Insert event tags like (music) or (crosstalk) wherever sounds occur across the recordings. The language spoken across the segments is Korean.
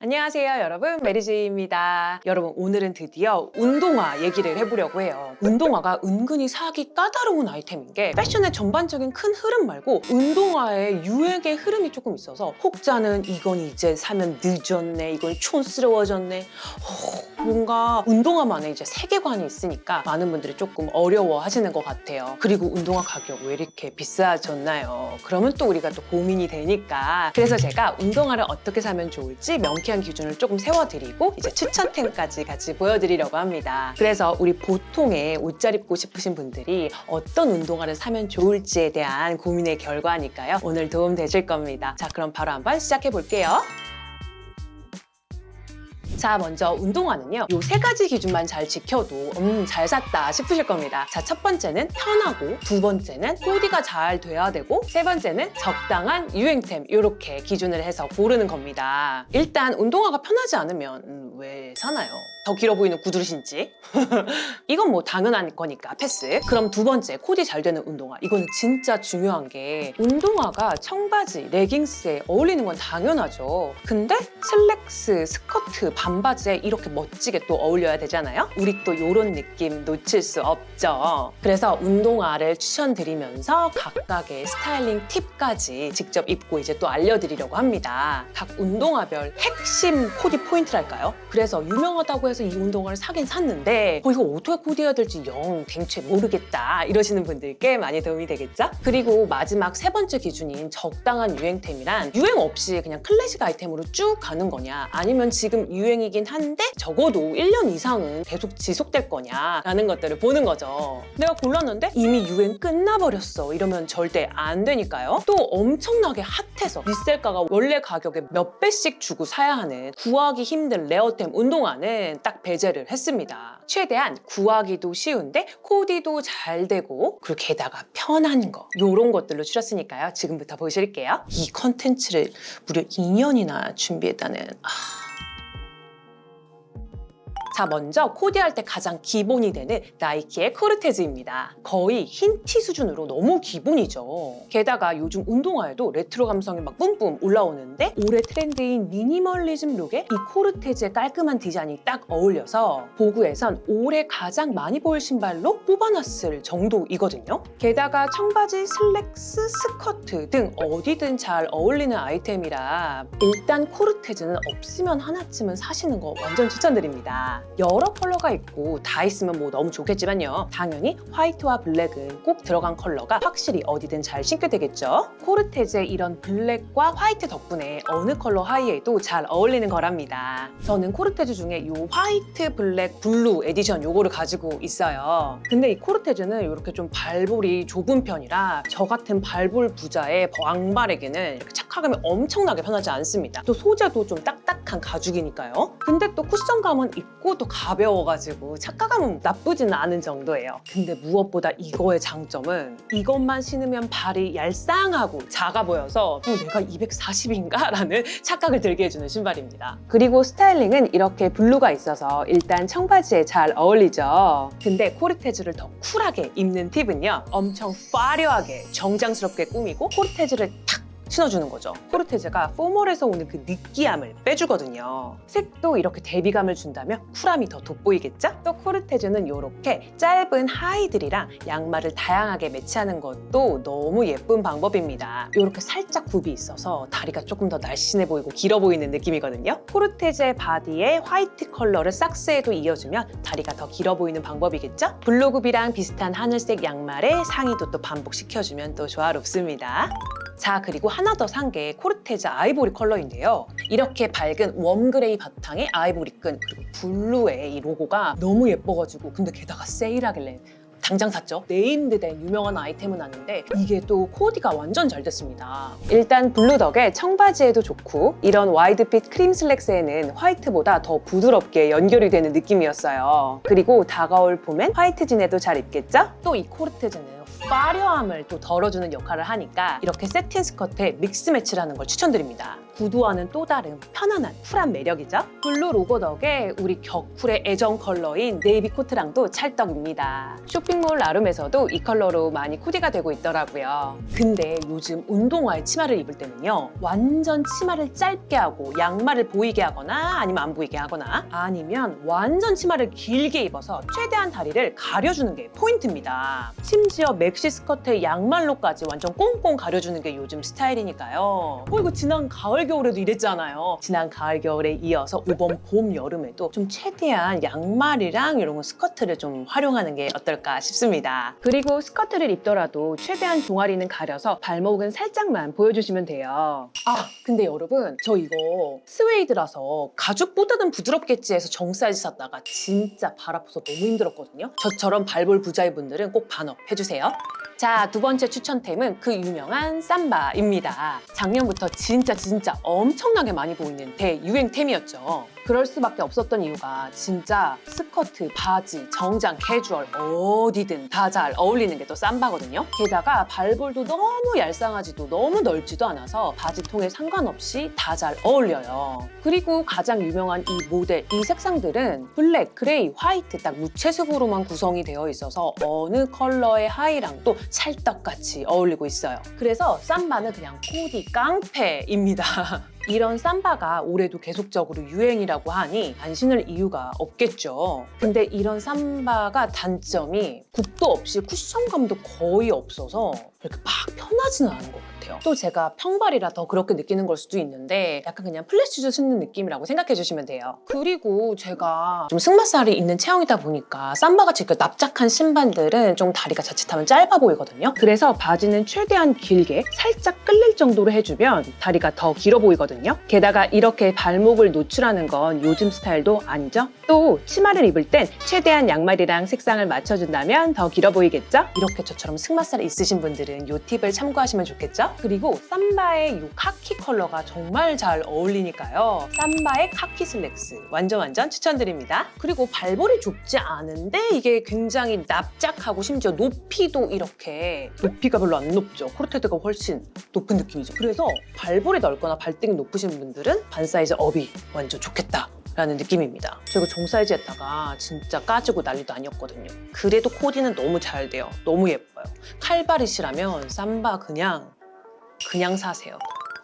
안녕하세요 여러분. 메리지입니다. 여러분 오늘은 드디어 운동화 얘기를 해보려고 해요. 운동화가 은근히 사기 까다로운 아이템인 게 패션의 전반적인 큰 흐름 말고 운동화의 유행의 흐름이 조금 있어서 혹자는 이건 이제 사면 늦었네 이건 촌스러워졌네. 어, 뭔가 운동화만의 이제 세계관이 있으니까 많은 분들이 조금 어려워 하시는 것 같아요. 그리고 운동화 가격 왜 이렇게 비싸졌나요? 그러면 또 우리가 또 고민이 되니까. 그래서 제가 운동화를 어떻게 사면 좋을지 명쾌 한 기준을 조금 세워드리고 이제 추천템까지 같이 보여드리려고 합니다. 그래서 우리 보통의 옷 잘 입고 싶으신 분들이 어떤 운동화를 사면 좋을지에 대한 고민의 결과니까요. 오늘 도움 되실 겁니다. 자, 그럼 바로 한번 시작해 볼게요. 자, 먼저 운동화는요. 요 세 가지 기준만 잘 지켜도 음, 잘 샀다 싶으실 겁니다. 자, 첫 번째는 편하고 두 번째는 코디가 잘 돼야 되고 세 번째는 적당한 유행템 이렇게 기준을 해서 고르는 겁니다. 일단 운동화가 편하지 않으면 음, 왜 사나요? 더 길어 보이는 구두를 신지? (laughs) 이건 뭐 당연한 거니까 패스. 그럼 두 번째 코디 잘 되는 운동화. 이거는 진짜 중요한 게 운동화가 청바지, 레깅스에 어울리는 건 당연하죠. 근데 슬랙스, 스커트, 반바지에 이렇게 멋지게 또 어울려야 되잖아요. 우리 또 이런 느낌 놓칠 수 없죠. 그래서 운동화를 추천드리면서 각각의 스타일링 팁까지 직접 입고 이제 또 알려드리려고 합니다. 각 운동화별 핵심 코디 포인트랄까요? 그래서 유명하다고 해서 이 운동화를 사긴 샀는데 어, 이거 어떻게 코디해야 될지 영 대체 모르겠다 이러시는 분들께 많이 도움이 되겠죠? 그리고 마지막 세 번째 기준인 적당한 유행템이란 유행 없이 그냥 클래식 아이템으로 쭉 가는 거냐 아니면 지금 유행이긴 한데 적어도 1년 이상은 계속 지속될 거냐라는 것들을 보는 거죠. 내가 골랐는데 이미 유행 끝나버렸어 이러면 절대 안 되니까요. 또 엄청나게 핫해서 리셀가가 원래 가격의 몇 배씩 주고 사야 하는 구하기 힘든 레어템 운동화는 딱 배제를 했습니다. 최대한 구하기도 쉬운데 코디도 잘 되고 그리고 게다가 편한 거 이런 것들로 추렸으니까요. 지금부터 보실게요. 이 컨텐츠를 무려 2년이나 준비했다는 아... 자, 먼저 코디할 때 가장 기본이 되는 나이키의 코르테즈입니다. 거의 흰 티 수준으로 너무 기본이죠. 게다가 요즘 운동화에도 레트로 감성이 막 뿜뿜 올라오는데 올해 트렌드인 미니멀리즘 룩에 이 코르테즈의 깔끔한 디자인이 딱 어울려서 보구에선 올해 가장 많이 보일 신발로 뽑아놨을 정도이거든요. 게다가 청바지, 슬랙스, 스커트 등 어디든 잘 어울리는 아이템이라 일단 코르테즈는 없으면 하나쯤은 사시는 거 완전 추천드립니다. 여러 컬러가 있고 다 있으면 뭐 너무 좋겠지만요. 당연히 화이트와 블랙은 꼭 들어간 컬러가 확실히 어디든 잘 신게 되겠죠. 코르테즈의 이런 블랙과 화이트 덕분에 어느 컬러 하의에도 잘 어울리는 거랍니다. 저는 코르테즈 중에 이 화이트, 블랙, 블루 에디션 요거를 가지고 있어요. 근데 이 코르테즈는 이렇게 좀 발볼이 좁은 편이라 저 같은 발볼 부자의 왕발에게는 이렇게 착화감이 엄청나게 편하지 않습니다. 또 소재도 좀 딱딱한 가죽이니까요. 근데 또 쿠션감은 있고 또 가벼워가지고 착화감은 나쁘지는 않은 정도예요. 근데 무엇보다 이거의 장점은 이것만 신으면 발이 얄쌍하고 작아 보여서 어, 내가 240인가? 라는 (laughs) 착각을 들게 해주는 신발입니다. 그리고 스타일링은 이렇게 블루가 있어서 일단 청바지에 잘 어울리죠. 근데 코르테즈를 더 쿨하게 입는 팁은요. 엄청 화려하게 정장스럽게 꾸미고 코르테즈를 탁 신어주는 거죠. 코르테즈가 포멀에서 오는 그 느끼함을 빼주거든요. 색도 이렇게 대비감을 준다면 쿨함이 더 돋보이겠죠? 또 코르테즈는 이렇게 짧은 하이들이랑 양말을 다양하게 매치하는 것도 너무 예쁜 방법입니다. 이렇게 살짝 굽이 있어서 다리가 조금 더 날씬해 보이고 길어 보이는 느낌이거든요. 코르테즈의 바디에 화이트 컬러를 삭스에도 이어주면 다리가 더 길어 보이는 방법이겠죠? 블루굽이랑 비슷한 하늘색 양말에 상의도 또 반복시켜주면 또 조화롭습니다. 자 그리고 하나 더 산 게 코르테즈 아이보리 컬러인데요 이렇게 밝은 웜그레이 바탕에 아이보리 끈 그리고 블루의 이 로고가 너무 예뻐가지고 근데 게다가 세일하길래 당장 샀죠. 네임드된 유명한 아이템은 아닌데 이게 또 코디가 완전 잘 됐습니다. 일단 블루 덕에 청바지에도 좋고 이런 와이드핏 크림 슬랙스에는 화이트보다 더 부드럽게 연결이 되는 느낌이었어요. 그리고 다가올 봄엔 화이트 진에도 잘 입겠죠? 또 이 코르테즈는 화려함을 또 덜어주는 역할을 하니까 이렇게 세틴 스커트에 믹스 매치를 하는 걸 추천드립니다. 구두와는 또 다른 편안한 쿨한 매력이죠. 블루 로고 덕에 우리 격쿨의 애정 컬러인 네이비 코트랑도 찰떡입니다. 쇼핑몰 나름에서도 이 컬러로 많이 코디가 되고 있더라고요. 근데 요즘 운동화에 치마를 입을 때는요. 완전 치마를 짧게 하고 양말을 보이게 하거나 아니면 안 보이게 하거나 아니면 완전 치마를 길게 입어서 최대한 다리를 가려주는 게 포인트입니다. 심지어 맥시 스커트의 양말로까지 완전 꽁꽁 가려주는 게 요즘 스타일이니까요. 어, 이거 지난 가을 겨울에도 이랬잖아요. 지난 가을 겨울에 이어서 이번 봄 여름에도 좀 최대한 양말이랑 이런 거 스커트를 좀 활용하는 게 어떨까 싶습니다. 그리고 스커트를 입더라도 최대한 종아리는 가려서 발목은 살짝만 보여주시면 돼요. 아, 근데 여러분 저 이거 스웨이드라서 가죽보다는 부드럽겠지 해서 정 사이즈 샀다가 진짜 발 아파서 너무 힘들었거든요. 저처럼 발볼 부자이분들은 꼭 반업 해주세요. 자, 두 번째 추천템은 그 유명한 삼바입니다. 작년부터 진짜 진짜 엄청나게 많이 보이는 대유행템이었죠. 그럴 수밖에 없었던 이유가 진짜 스커트, 바지, 정장, 캐주얼 어디든 다 잘 어울리는 게또 삼바거든요. 게다가 발볼도 너무 얄쌍하지도 너무 넓지도 않아서 바지통에 상관없이 다 잘 어울려요. 그리고 가장 유명한 이 모델, 이 색상들은 블랙, 그레이, 화이트 딱 무채색으로만 구성이 되어 있어서 어느 컬러의 하이랑도 찰떡같이 어울리고 있어요. 그래서 삼바는 그냥 코디 깡패입니다. (laughs) (laughs) 이런 삼바가 올해도 계속적으로 유행이라고 하니 안 신을 이유가 없겠죠. 근데 이런 삼바가 단점이 굽도 없이 쿠션감도 거의 없어서 이렇게 막 편하지는 않은 것 같아요. 또 제가 평발이라 더 그렇게 느끼는 걸 수도 있는데 약간 그냥 플랫슈즈 신는 느낌이라고 생각해 주시면 돼요. 그리고 제가 좀 승마살이 있는 체형이다 보니까 삼바같이 그 납작한 신발들은 좀 다리가 자칫하면 짧아 보이거든요. 그래서 바지는 최대한 길게 살짝 끌릴 정도로 해주면 다리가 더 길어 보이거든요. 게다가 이렇게 발목을 노출하는 건 요즘 스타일도 아니죠. 또 치마를 입을 땐 최대한 양말이랑 색상을 맞춰준다면 더 길어 보이겠죠? 이렇게 저처럼 승마살 있으신 분들은 이 팁을 참고하시면 좋겠죠? 그리고 삼바의 이 카키 컬러가 정말 잘 어울리니까요. 삼바의 카키 슬랙스 완전 완전 추천드립니다. 그리고 발볼이 좁지 않은데 이게 굉장히 납작하고 심지어 높이도 이렇게 높이가 별로 안 높죠. 코르테드가 훨씬 높은 느낌이죠. 그래서 발볼이 넓거나 발등이 높으신 분들은 반 사이즈 업이 완전 좋겠다. 라는 느낌입니다. 저 이거 정 사이즈 했다가 진짜 까지고 난리도 아니었거든요. 그래도 코디는 너무 잘 돼요. 너무 예뻐 요. 칼바리시라면 삼바 그냥 그냥 사세요.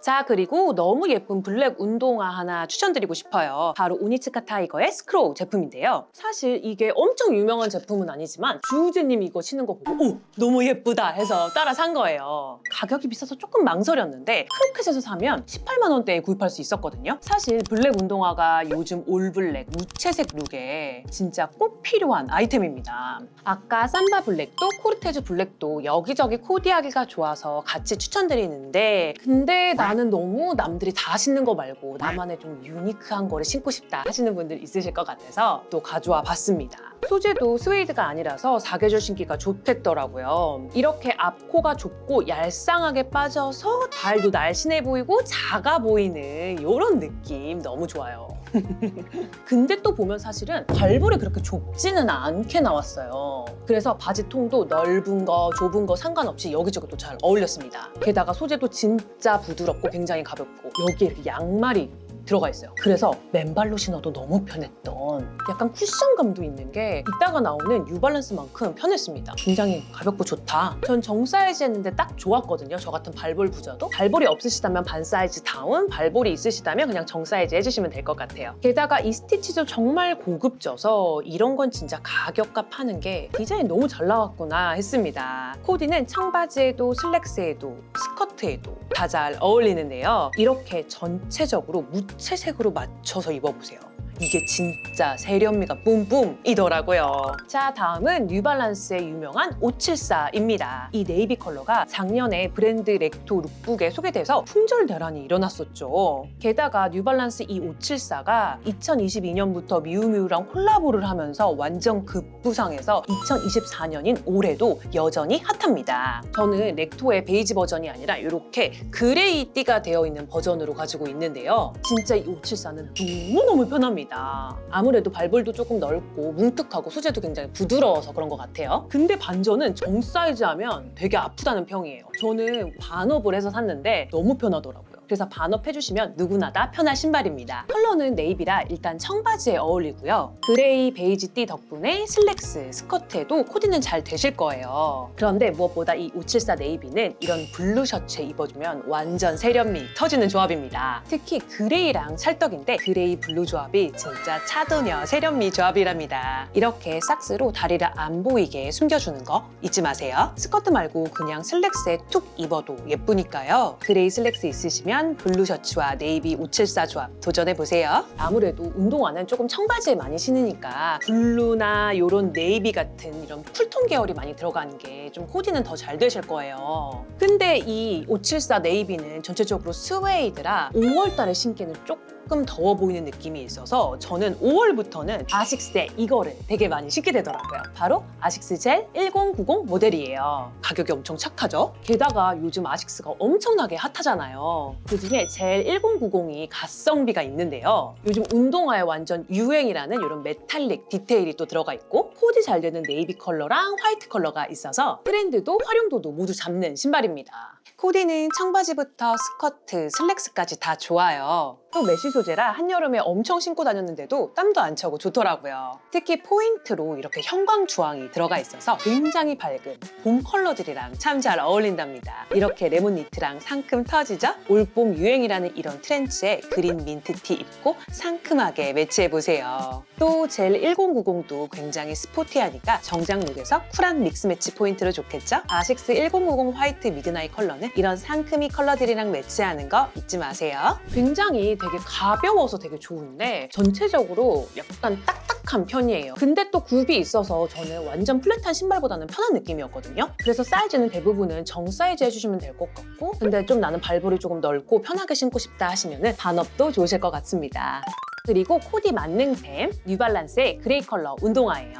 자 그리고 너무 예쁜 블랙 운동화 하나 추천드리고 싶어요. 바로 우니츠카 타이거의 스크로우 제품인데요. 사실 이게 엄청 유명한 제품은 아니지만 주우재님 이거 신는 거 보고 오 너무 예쁘다 해서 따라 산 거예요. 가격이 비싸서 조금 망설였는데 크로켓에서 사면 18만 원대에 구입할 수 있었거든요. 사실 블랙 운동화가 요즘 올블랙 무채색 룩에 진짜 꼭 필요한 아이템입니다. 아까 삼바 블랙도 코르테즈 블랙도 여기저기 코디하기가 좋아서 같이 추천드리는데 근데 나는 너무 남들이 다 신는 거 말고 나만의 좀 유니크한 거를 신고 싶다 하시는 분들 있으실 것 같아서 또 가져와 봤습니다. 소재도 스웨이드가 아니라서 사계절 신기가 좋댔더라고요. 이렇게 앞코가 좁고 얄쌍하게 빠져서 발도 날씬해 보이고 작아 보이는 이런 느낌 너무 좋아요. (laughs) 근데 또 보면 사실은 발볼이 그렇게 좁지는 않게 나왔어요. 그래서 바지 통도 넓은 거, 좁은 거 상관없이 여기저기 또 잘 어울렸습니다. 게다가 소재도 진짜 부드럽고 굉장히 가볍고 여기에 이렇게 양말이 들어가 있어요. 그래서 맨발로 신어도 너무 편했던 약간 쿠션감도 있는 게 이따가 나오는 뉴발란스만큼 편했습니다. 굉장히 가볍고 좋다. 전 정 사이즈 했는데 딱 좋았거든요. 저 같은 발볼 부자도. 발볼이 없으시다면 반 사이즈 다운, 발볼이 있으시다면 그냥 정 사이즈 해주시면 될 것 같아요. 게다가 이 스티치도 정말 고급져서 이런 건 진짜 가격과 파는 게 디자인 너무 잘 나왔구나 했습니다. 코디는 청바지에도 슬랙스에도 스커트에도 다 잘 어울리는데요. 이렇게 전체적으로 무 채색으로 맞춰서 입어보세요. 이게 진짜 세련미가 뿜뿜이더라고요. 자, 다음은 뉴발란스의 유명한 574입니다. 이 네이비 컬러가 작년에 브랜드 렉토 룩북에 소개돼서 품절 대란이 일어났었죠. 게다가 뉴발란스 이 574가 2022년부터 미우미우랑 콜라보를 하면서 완전 급부상해서 2024년인 올해도 여전히 핫합니다. 저는 렉토의 베이지 버전이 아니라 이렇게 그레이 띠가 되어 있는 버전으로 가지고 있는데요. 진짜 이 574는 너무너무 편합니다. 아무래도 발볼도 조금 넓고 뭉툭하고 소재도 굉장히 부드러워서 그런 것 같아요. 근데 반전은 정 사이즈 하면 되게 아프다는 평이에요. 저는 반업을 해서 샀는데 너무 편하더라고요. 그래서 반업해 주시면 누구나 다 편한 신발입니다. 컬러는 네이비라 일단 청바지에 어울리고요. 그레이 베이지 띠 덕분에 슬랙스, 스커트에도 코디는 잘 되실 거예요. 그런데 무엇보다 이 574 네이비는 이런 블루 셔츠에 입어주면 완전 세련미 터지는 조합입니다. 특히 그레이랑 찰떡인데 그레이 블루 조합이 진짜 차도녀 세련미 조합이랍니다. 이렇게 삭스로 다리를 안 보이게 숨겨주는 거 잊지 마세요. 스커트 말고 그냥 슬랙스에 툭 입어도 예쁘니까요. 그레이 슬랙스 있으시면 블루 셔츠와 네이비 574 조합 도전해 보세요. 아무래도 운동화는 조금 청바지에 많이 신으니까 블루나 이런 네이비 같은 이런 쿨톤 계열이 많이 들어가는 게 좀 코디는 더 잘 되실 거예요. 근데 이 574 네이비는 전체적으로 스웨이드라 5월 달에 신기에는 조금 더워 보이는 느낌이 있어서 저는 5월부터는 아식스의 이거를 되게 많이 신게 되더라고요. 바로 아식스 젤 1090 모델이에요. 가격이 엄청 착하죠? 게다가 요즘 아식스가 엄청나게 핫하잖아요. 그중에 젤 1090이 가성비가 있는데요. 요즘 운동화에 완전 유행이라는 이런 메탈릭 디테일이 또 들어가 있고 코디 잘 되는 네이비 컬러랑 화이트 컬러가 있어서 트렌드도 활용도도 모두 잡는 신발입니다. 코디는 청바지부터 스커트, 슬랙스까지 다 좋아요. 또 메쉬 소재라 한여름에 엄청 신고 다녔는데도 땀도 안 차고 좋더라고요. 특히 포인트로 이렇게 형광 주황이 들어가 있어서 굉장히 밝은 봄 컬러들이랑 참 잘 어울린답니다. 이렇게 레몬 니트랑 상큼 터지죠? 올봄 유행이라는 이런 트렌치에 그린 민트티 입고 상큼하게 매치해보세요. 또 젤 1090도 굉장히 스포티하니까 정장 룩에서 쿨한 믹스 매치 포인트로 좋겠죠? 아식스 1090 화이트 미드나잇 컬러 는 이런 상큼이 컬러들이랑 매치하는 거 잊지 마세요. 굉장히 되게 가벼워서 되게 좋은데 전체적으로 약간 딱딱 한 편이에요. 근데 또 굽이 있어서 저는 완전 플랫한 신발보다는 편한 느낌이었거든요. 그래서 사이즈는 대부분은 정 사이즈 해주시면 될 것 같고 근데 좀 나는 발볼이 조금 넓고 편하게 신고 싶다 하시면은 반업도 좋으실 것 같습니다. 그리고 코디 만능템 뉴발란스의 그레이 컬러 운동화예요.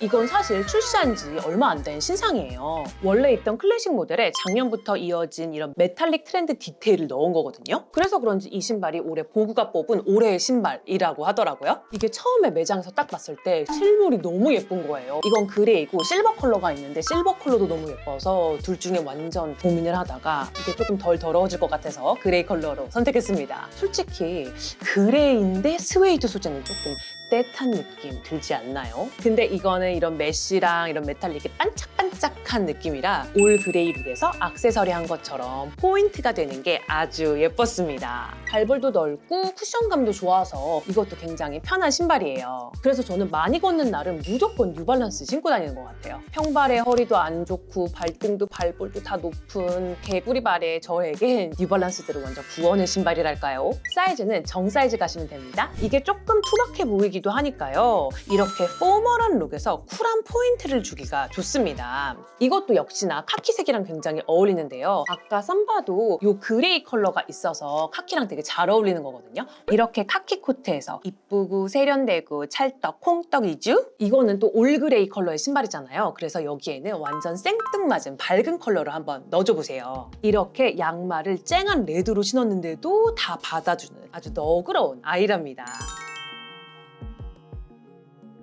이건 사실 출시한 지 얼마 안 된 신상이에요. 원래 있던 클래식 모델에 작년부터 이어진 이런 메탈릭 트렌드 디테일을 넣은 거거든요. 그래서 그런지 이 신발이 올해 보구가 뽑은 올해의 신발이라고 하더라고요. 이게 처음에 매장에서 딱 봤을 때 실물이 너무 예쁜 거예요. 이건 그레이고 실버 컬러가 있는데 실버 컬러도 너무 예뻐서 둘 중에 완전 고민을 하다가 이게 조금 덜 더러워질 것 같아서 그레이 컬러로 선택했습니다. 솔직히 그레이인데 스웨이드 소재는 조금 떼탄 느낌 들지 않나요? 근데 이거는 이런 메쉬랑 이런 메탈릭이 반짝반짝한 느낌이라 올 그레이 룩에서 액세서리 한 것처럼 포인트가 되는 게 아주 예뻤습니다. 발볼도 넓고 쿠션감도 좋아서 이것도 굉장히 편한 신발이에요. 그래서 저는 많이 걷는 날은 무조건 뉴발란스 신고 다니는 것 같아요. 평발에 허리도 안 좋고 발등도 발볼도 다 높은 개구리 발에 저에겐 뉴발란스들은 완전 구원의 신발이랄까요? 사이즈는 정 사이즈 가시면 됩니다. 이게 조금 투박해 보이기 도 하니까요. 이렇게 포멀한 룩에서 쿨한 포인트를 주기가 좋습니다. 이것도 역시나 카키색이랑 굉장히 어울리는데요. 아까 썸바도 이 그레이 컬러가 있어서 카키랑 되게 잘 어울리는 거거든요. 이렇게 카키 코트에서 이쁘고 세련되고 찰떡, 콩떡 이주? 이거는 또 올그레이 컬러의 신발이잖아요. 그래서 여기에는 완전 생뚱맞은 밝은 컬러를 한번 넣어줘 보세요. 이렇게 양말을 쨍한 레드로 신었는데도 다 받아주는 아주 너그러운 아이랍니다.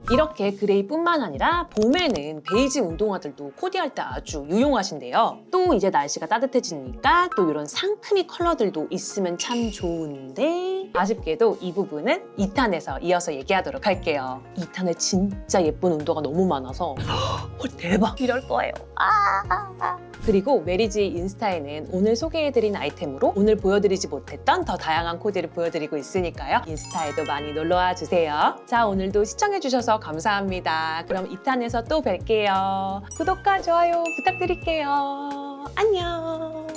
이렇게 그레이뿐만 아니라 봄에는 베이지 운동화들도 코디할 때 아주 유용하신데요. 또 이제 날씨가 따뜻해지니까 또 이런 상큼이 컬러들도 있으면 참 좋은데 아쉽게도 이 부분은 2탄에서 이어서 얘기하도록 할게요. 2탄에 진짜 예쁜 운동화 너무 많아서 (gasps) 헐 대박 이럴 거예요. 아. 그리고 메리지 인스타에는 오늘 소개해드린 아이템으로 오늘 보여드리지 못했던 더 다양한 코디를 보여드리고 있으니까요. 인스타에도 많이 놀러와 주세요. 자, 오늘도 시청해주셔서 감사합니다. 그럼 2탄에서 또 뵐게요. 구독과 좋아요 부탁드릴게요. 안녕.